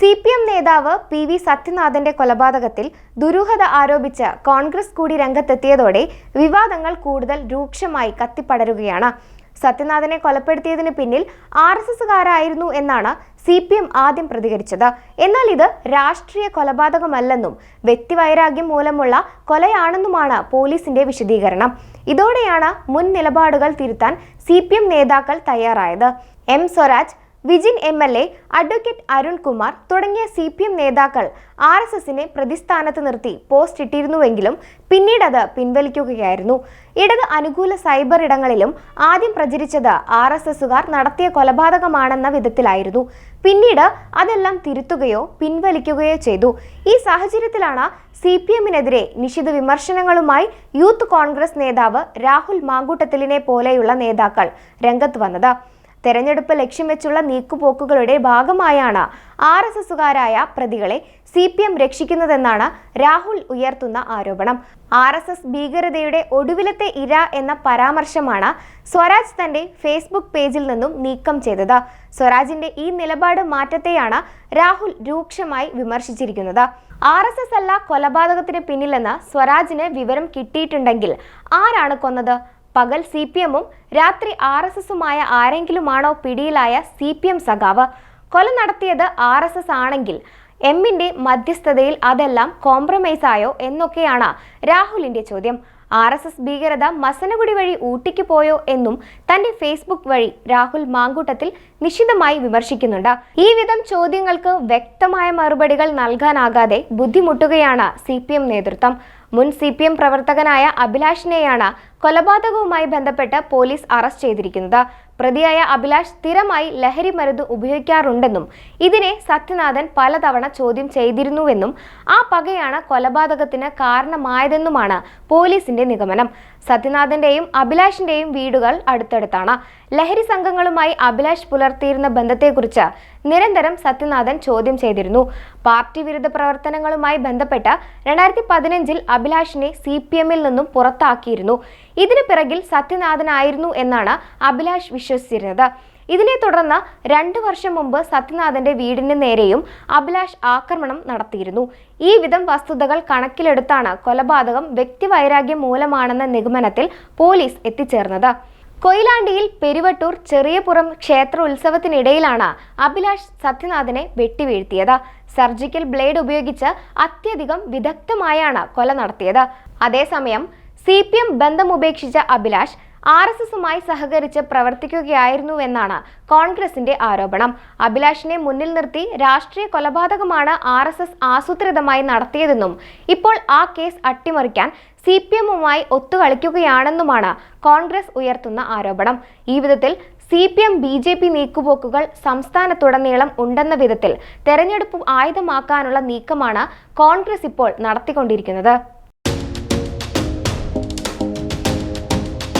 C P M നേതാവ് P V സത്യനാഥന്റെ കൊലപാതകത്തിൽ ദുരൂഹത ആരോപിച്ച് കോൺഗ്രസ് കൂടി രംഗത്തെത്തിയതോടെ വിവാദങ്ങൾ കൂടുതൽ രൂക്ഷമായി കത്തിപ്പടരുകയാണ്. സത്യനാഥനെ കൊലപ്പെടുത്തിയതിന് പിന്നിൽ ആർ എസ് എസുകാരായിരുന്നു എന്നാണ് സി പി എം ആദ്യം പ്രതികരിച്ചത്. എന്നാൽ ഇത് രാഷ്ട്രീയ കൊലപാതകമല്ലെന്നും വ്യക്തിവൈരാഗ്യം മൂലമുള്ള കൊലയാണെന്നുമാണ് പോലീസിന്റെ വിശദീകരണം. ഇതോടെയാണ് മുൻ നിലപാടുകൾ തിരുത്താൻ സി നേതാക്കൾ തയ്യാറായത്. M Swaraj Vijin M L A advocate Arunkumar തുടങ്ങിയ സി പി എം നേതാക്കൾ ആർ എസ് എസിനെ പ്രതിസ്ഥാനത്ത് നിർത്തി പോസ്റ്റ് ഇട്ടിരുന്നുവെങ്കിലും പിന്നീട് അത് പിൻവലിക്കുകയായിരുന്നു. ഇടത് അനുകൂല സൈബർ ഇടങ്ങളിലും ആദ്യം പ്രചരിച്ചത് ആർ എസ് എസുകാർ നടത്തിയ കൊലപാതകമാണെന്ന വിധത്തിലായിരുന്നു. പിന്നീട് അതെല്ലാം തിരുത്തുകയോ പിൻവലിക്കുകയോ ചെയ്തു. ഈ സാഹചര്യത്തിലാണ് സി പി എമ്മിനെതിരെ നിശിത വിമർശനങ്ങളുമായി യൂത്ത് കോൺഗ്രസ് നേതാവ് രാഹുൽ മാങ്കൂട്ടത്തിലിനെ പോലെയുള്ള നേതാക്കൾ രംഗത്ത് വന്നത്. തെരഞ്ഞെടുപ്പ് ലക്ഷ്യം വെച്ചുള്ള നീക്കുപോക്കുകളുടെ ഭാഗമായാണ് ആർ എസ് എസുകാരായ പ്രതികളെ സി പി എം രക്ഷിക്കുന്നതെന്നാണ് രാഹുൽ ഉയർത്തുന്ന ആരോപണം. ആർ എസ് എസ് ഭീകരതയുടെ ഒടുവിലത്തെ ഇര എന്ന പരാമർശമാണ് സ്വരാജ് തന്റെ ഫേസ്ബുക്ക് പേജിൽ നിന്നും നീക്കം ചെയ്തത്. സ്വരാജിന്റെ ഈ നിലപാട് മാറ്റത്തെയാണ് രാഹുൽ രൂക്ഷമായി വിമർശിച്ചിരിക്കുന്നത്. ആർ എസ് എസ് അല്ല കൊലപാതകത്തിന് പിന്നിലെന്ന് സ്വരാജിന് വിവരം കിട്ടിയിട്ടുണ്ടെങ്കിൽ ആരാണ് കൊന്നത്? പകൽ സി പി എമ്മും രാത്രി ആർ എസ് എസുമായ ആരെങ്കിലുമാണോ പിടിയിലായ സി പി എം സഖാവ്. കൊല നടത്തിയത് ആർ എസ് എസ് ആണെങ്കിൽ എമ്മിന്റെ മധ്യസ്ഥതയിൽ അതെല്ലാം കോംപ്രമൈസ് ആയോ എന്നൊക്കെയാണ് രാഹുലിന്റെ ചോദ്യം. ആർ എസ് എസ് ഭീകരത മസനഗുടി വഴി ഊട്ടിക്ക് പോയോ എന്നും തന്റെ ഫേസ്ബുക്ക് വഴി രാഹുൽ മാങ്കൂട്ടത്തിൽ നിശിതമായി വിമർശിക്കുന്നുണ്ട്. ഈ വിധം ചോദ്യങ്ങൾക്ക് വ്യക്തമായ മറുപടികൾ നൽകാനാകാതെ ബുദ്ധിമുട്ടുകയാണ് സി നേതൃത്വം. മുൻ സി പി എം പ്രവർത്തകനായ അഭിലാഷിനെയാണ് കൊലപാതകവുമായി ബന്ധപ്പെട്ട് പോലീസ് അറസ്റ്റ് ചെയ്തിരിക്കുന്നത്. പ്രതിയായ അഭിലാഷ് സ്ഥിരമായി ലഹരി മരുന്ന് ഉപയോഗിക്കാറുണ്ടെന്നും ഇതിനെ സത്യനാഥൻ പലതവണ ചോദ്യം ചെയ്തിരുന്നുവെന്നും ആ പകയാണ് കൊലപാതകത്തിന് കാരണമായതെന്നുമാണ് പോലീസിന്റെ നിഗമനം. സത്യനാഥന്റെയും അഭിലാഷിന്റെയും വീടുകൾ അടുത്തടുത്താണ്. ലഹരി സംഘങ്ങളുമായി അഭിലാഷ് പുലർത്തിയിരുന്ന ബന്ധത്തെക്കുറിച്ച് നിരന്തരം സത്യനാഥൻ ചോദ്യം ചെയ്തിരുന്നു. പാർട്ടി വിരുദ്ധ പ്രവർത്തനങ്ങളുമായി ബന്ധപ്പെട്ട് രണ്ടായിരത്തി പതിനഞ്ചിൽ അഭിലാഷിനെ സി പി എമ്മിൽ നിന്നും പുറത്താക്കിയിരുന്നു. ഇതിന് പിറകിൽ സത്യനാഥനായിരുന്നു എന്നാണ് അഭിലാഷ് വിശ്വസിച്ചിരുന്നത്. ഇതിനെ തുടർന്ന് രണ്ടു വർഷം മുമ്പ് സത്യനാഥന്റെ വീടിന് നേരെയും അഭിലാഷ് ആക്രമണം നടത്തിയിരുന്നു. ഈ വിധം വസ്തുതകൾ കണക്കിലെടുത്താണ് കൊലപാതകം വ്യക്തിവൈരാഗ്യം മൂലമാണെന്ന നിഗമനത്തിൽ പോലീസ് എത്തിച്ചേർന്നത്. കൊയിലാണ്ടിയിൽ പെരുവട്ടൂർ ചെറിയപുറം ക്ഷേത്ര ഉത്സവത്തിനിടയിലാണ് അഭിലാഷ് സത്യനാഥനെ വെട്ടിവീഴ്ത്തിയത്. സർജിക്കൽ ബ്ലേഡ് ഉപയോഗിച്ച് അത്യധികം വിദഗ്ധമായാണ് കൊല നടത്തിയത്. അതേസമയം സി പി എം ബന്ധം ഉപേക്ഷിച്ച അഭിലാഷ് ആർ എസ് എസുമായി സഹകരിച്ച് പ്രവർത്തിക്കുകയായിരുന്നുവെന്നാണ് കോൺഗ്രസിന്റെ ആരോപണം. അഭിലാഷിനെ മുന്നിൽ നിർത്തി രാഷ്ട്രീയ കൊലപാതകമാണ് ആർ എസ് എസ് ആസൂത്രിതമായി നടത്തിയതെന്നും ഇപ്പോൾ ആ കേസ് അട്ടിമറിക്കാൻ സി പി എമ്മുമായി ഒത്തുകളിക്കുകയാണെന്നുമാണ് കോൺഗ്രസ് ഉയർത്തുന്ന ആരോപണം. ഈ വിധത്തിൽ C P M B J P നീക്കുപോക്കുകൾ സംസ്ഥാനത്തുടനീളം ഉണ്ടെന്ന വിധത്തിൽ തെരഞ്ഞെടുപ്പ് ആയുധമാക്കാനുള്ള നീക്കമാണ് കോൺഗ്രസ് ഇപ്പോൾ നടത്തിക്കൊണ്ടിരിക്കുന്നത്.